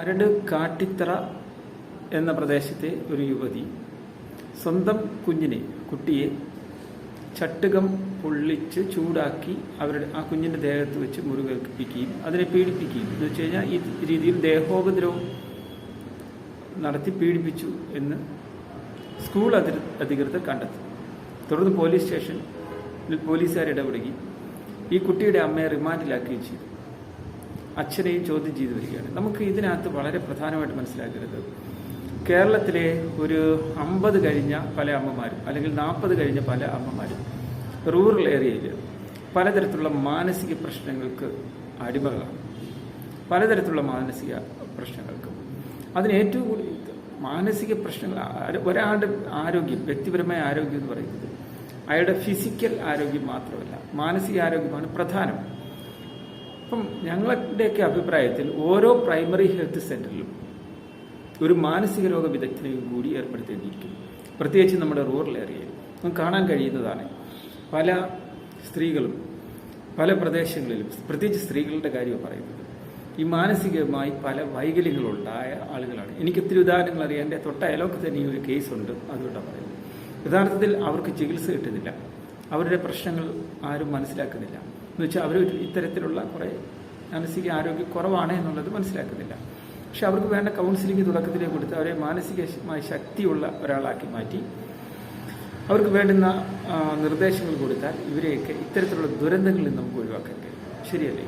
മരട് കാട്ടിത്തറ എന്ന പ്രദേശത്തെ ഒരു യുവതി സ്വന്തം കുഞ്ഞിനെ കുട്ടിയെ ചട്ടുകം പൊള്ളിച്ച് ചൂടാക്കി അവരുടെ ആ കുഞ്ഞിന്റെ ദേഹത്ത് വെച്ച് മുറിവേൽപ്പിക്കുകയും അതിനെ പീഡിപ്പിക്കുകയും. എന്ന് വെച്ച് കഴിഞ്ഞാൽ ഈ രീതിയിൽ ദേഹോപദ്രവം നടത്തി പീഡിപ്പിച്ചു എന്ന് സ്കൂൾ അതി അധികൃതർ കണ്ടെത്തി. തുടർന്ന് പോലീസ് സ്റ്റേഷനിൽ പോലീസുകാർ ഇടപെടുകയും ഈ കുട്ടിയുടെ അമ്മയെ റിമാൻഡിലാക്കുകയും ചെയ്തു. അച്ഛനെയും ചോദ്യം ചെയ്തു വരികയാണ്. നമുക്ക് ഇതിനകത്ത് വളരെ പ്രധാനമായിട്ട് മനസ്സിലാക്കരുത് കേരളത്തിലെ ഒരു അമ്പത് കഴിഞ്ഞ പല അമ്മമാരും അല്ലെങ്കിൽ നാൽപ്പത് കഴിഞ്ഞ പല അമ്മമാരും റൂറൽ ഏരിയയിൽ പലതരത്തിലുള്ള മാനസിക പ്രശ്നങ്ങൾക്ക് അടിമകളാണ്. പലതരത്തിലുള്ള മാനസിക പ്രശ്നങ്ങൾക്ക്. അതിന് ഏറ്റവും കൂടുതൽ മാനസിക പ്രശ്നങ്ങൾ ഒരാളുടെ ആരോഗ്യം വ്യക്തിപരമായ ആരോഗ്യം എന്ന് പറയുന്നത് അയാളുടെ ഫിസിക്കൽ ആരോഗ്യം മാത്രമല്ല മാനസിക ആരോഗ്യമാണ് പ്രധാനം. അപ്പം ഞങ്ങളുടെയൊക്കെ അഭിപ്രായത്തിൽ ഓരോ പ്രൈമറി ഹെൽത്ത് സെന്ററിലും ഒരു മാനസിക രോഗ വിദഗ്ധനെയും കൂടി ഏർപ്പെടുത്തേണ്ടിയിരിക്കും പ്രത്യേകിച്ച് നമ്മുടെ റൂറൽ ഏരിയയിൽ. നമുക്ക് കാണാൻ കഴിയുന്നതാണ് പല സ്ത്രീകളും പല പ്രദേശങ്ങളിലും പ്രത്യേകിച്ച് സ്ത്രീകളുടെ കാര്യമാണ് പറയുന്നത്. ഈ മാനസികമായി പല വൈകല്യങ്ങളുണ്ടായ ആളുകളാണ്. എനിക്ക് ഒത്തിരി ഉദാഹരണങ്ങൾ അറിയാം. എന്റെ തൊട്ട അയലോക്ക് തന്നെ ഈ ഒരു കേസുണ്ട് അതുകൊണ്ടാണ് പറയുന്നത്. യഥാർത്ഥത്തിൽ അവർക്ക് ചികിത്സ കിട്ടുന്നില്ല. അവരുടെ പ്രശ്നങ്ങൾ ആരും മനസ്സിലാക്കുന്നില്ല. എന്ന് വെച്ചാൽ അവർ ഇത്തരത്തിലുള്ള കുറേ മാനസിക ആരോഗ്യ കുറവാണ് എന്നുള്ളത് മനസ്സിലാക്കുന്നില്ല. പക്ഷെ അവർക്ക് വേണ്ട കൗൺസിലിംഗ് തുടക്കത്തിലേ കൊടുത്ത് അവരെ മാനസികമായി ശക്തിയുള്ള ഒരാളാക്കി മാറ്റി. അവർക്ക് വേണ്ടുന്ന നിർദ്ദേശങ്ങൾ കൊടുത്താൽ ഇവരെയൊക്കെ ഇത്തരത്തിലുള്ള ദുരന്തങ്ങളിൽ നമുക്ക് ഒഴിവാക്കാൻ കഴിയും. ശരിയല്ലേ?